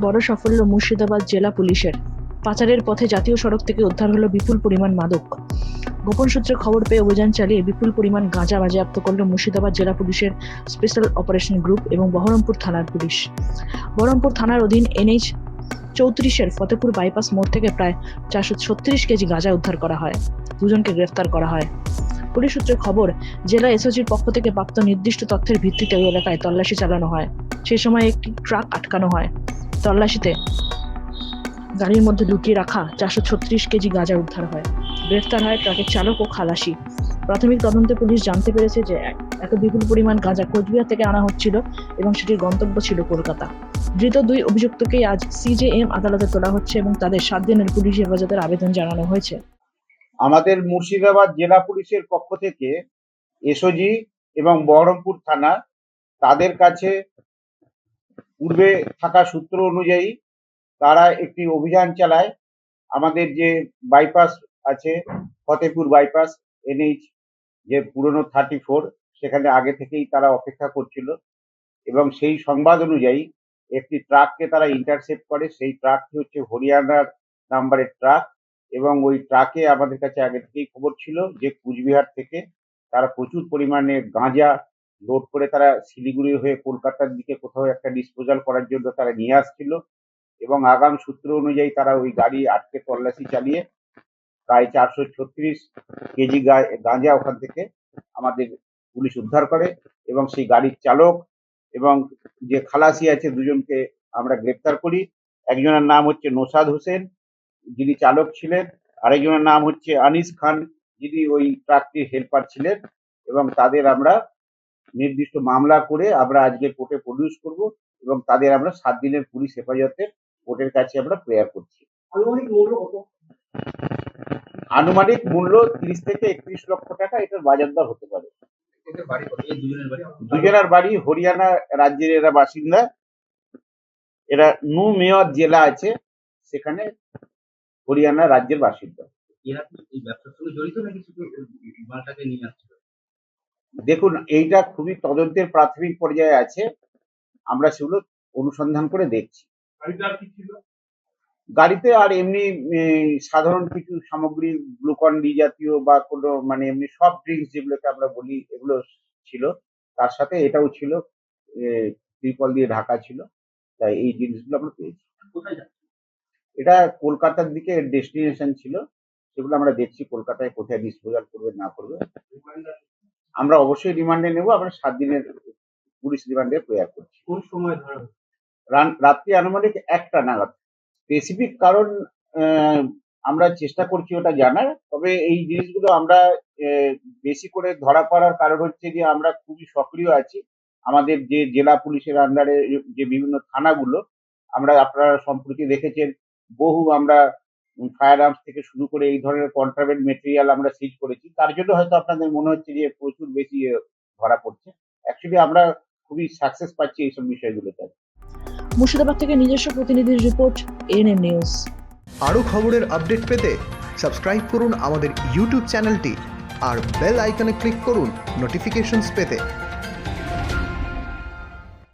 বড় সাফল্য মুর্শিদাবাদ জেলা পুলিশের। পাচারের পথে জাতীয় সড়ক থেকে উদ্ধার হলো বিপুল পরিমাণ মাদক। গোপন সূত্রে খবর পেয়ে অভিযান চালিয়ে বিপুল পরিমাণ গাঁজা বাজেয়াপ্ত করল মুর্শিদাবাদ জেলা পুলিশের স্পেশাল অপারেশন গ্রুপ এবং বহরমপুর থানার পুলিশ। বহরমপুর থানার অধীন এনএইচ চৌত্রিশের ফতেপুর বাইপাস মোড় থেকে প্রায় চারশো ছত্রিশ কেজি গাঁজা উদ্ধার করা হয়। দুজনকে গ্রেফতার করা হয়। পুলিশ সূত্রে খবর, জেলা এসওজির পক্ষ থেকে প্রাপ্ত নির্দিষ্ট তথ্যের ভিত্তিতে ওই এলাকায় তল্লাশি চালানো হয়। সেই সময় একটি ট্রাক আটকানো হয়। তল্লাশিতে। গাড়ির মধ্যে লুকিয়ে রাখা চারশো ছত্রিশ কেজি গাঁজা উদ্ধার হয়। গ্রেফতার হয় ট্রাকের চালক ও খালাসি। প্রাথমিক তদন্তে পুলিশ জানতে পেরেছে যে এত বিপুল পরিমাণ গাঁজা কোচবিহার থেকে আনা হচ্ছিল এবং সেটির গন্তব্য ছিল কলকাতা। ধৃত দুই অভিযুক্তকেই আজ সিজেএম আদালতে তোলা হচ্ছে এবং তাদের সাত দিনের পুলিশ হেফাজতের আবেদন জানানো হয়েছে। আমাদের মুর্শিদাবাদ জেলা পুলিশের পক্ষ থেকে এসওজি এবং বহরমপুর থানা তাদের কাছে পূর্বে থাকা সূত্র অনুযায়ী তারা একটি অভিযান চালায়। আমাদের যে বাইপাস আছে ফতেপুর বাইপাস এনএইচ যে পুরনো থার্টি ফোর সেখানে আগে থেকেই তারা অপেক্ষা করছিল এবং সেই সংবাদ অনুযায়ী একটি ট্রাককে তারা ইন্টারসেপ্ট করে। সেই ট্রাকটি হচ্ছে হরিয়ানার নাম্বারের ট্রাক এবং ওই ট্রাকে আমাদের কাছে আগে থেকেই খবর ছিল যে কুচবিহার থেকে তারা প্রচুর পরিমাণে গাঁজা লোড করে তারা শিলিগুড়ি হয়ে কলকাতার দিকে কোথাও একটা ডিসপোজাল করার জন্য তারা নিয়ে আসছিল এবং আগাম সূত্র অনুযায়ী তারা ওই গাড়ি আটকে তল্লাশি চালিয়ে প্রায় চারশো ছত্রিশ কেজি গাঁজা ওখান থেকে আমাদের পুলিশ উদ্ধার করে এবং সেই গাড়ির চালক এবং যে খালাসি আছে দুজনকে আমরা গ্রেপ্তার করি। একজনের নাম হচ্ছে নোসাদ হোসেন, যিনি চালক ছিলেন। আরেকজনের নাম হচ্ছে আনিস খান, যিনি ওই ট্রাকটির হেল্পার ছিলেন এবং তাদের আমরা নির্দিষ্ট মামলা করে আমরা আজকে কোর্টে প্রডিউস করব এবং তাদের আমরা সাত দিনের পুলিশ হেফাজতে কোর্টের কাছে আমরা প্রেয়ার করছি। আনুমানিক মূল্য তিরিশ থেকে একত্রিশ লক্ষ টাকা এটার বাজার দর হতে পারে। দুজনের বাড়ি হরিয়ানা রাজ্যের এরা বাসিন্দা। এরা নু মেয়র জেলা আছে সেখানে হরিয়ানা রাজ্যের বাসিন্দা। এরা কি এই ব্যবসার সঙ্গে জড়িত নাকি শুধু মালটাকে নিয়ে আসছিল? দেখুন এইটা খুবই তদন্তের প্রাথমিক পর্যায়ে আছে। আমরা সেগুলো অনুসন্ধান করে দেখছি। গাড়িতে আর এমনি সাধারণ কিছু সামগ্রী গ্লুকন ডি জাতীয় বা কোনো মানে এমনি সফট ড্রিঙ্কস যেগুলোকে আমরা বলি এগুলো ছিল। তার সাথে এটাও ছিল ত্রিপল দিয়ে ঢাকা ছিল। তাই এই জিনিসগুলো আমরা পেয়েছি। এটা কলকাতার দিকে ডেস্টিনেশন ছিল। সেগুলো আমরা দেখছি কলকাতায় কোথায় ডিসপোজাল করবে না করবে। আমরা অবশ্যই রিমান্ডে নেব আমরা সাত দিনের পুলিশ রিমান্ডে প্রেয়ার করছি। কোন সময় ধরা রাত্রি আনুমানিক একটা নাগাদ। স্পেসিফিক কারণ আমরা চেষ্টা করছি ওটা জানার তবে এই জিনিসগুলো আমরা বেশি করে ধরা পড়ার কারণ হচ্ছে যে আমরা খুবই সক্রিয় আছি। আমাদের যে জেলা পুলিশের আন্ডারে যে বিভিন্ন থানাগুলো আমরা আপনারা সম্প্রতি দেখেছেন বহু আমরা ফায়ার আর্মস থেকে শুরু করে এই ধরনের কন্ট্রাভেন্ট মেটেরিয়াল আমরা সিজ করেছি। তার জন্য হয়তো আপনাদের মনে হচ্ছে যে প্রচুর বেশি ধরা পড়ছে। অ্যাকচুয়ালি আমরা খুবই সাকসেস পাচ্ছি এইসব বিষয়গুলোতে। মুর্শিদাবাদ থেকে নিজস্ব প্রতিনিধির রিপোর্ট এএনএম নিউজ আরও খবরের আপডেট পেতে সাবস্ক্রাইব করুন আমাদের ইউটিউব চ্যানেলটি আর বেল আইকনে ক্লিক করুন নোটিফিকেশনস পেতে।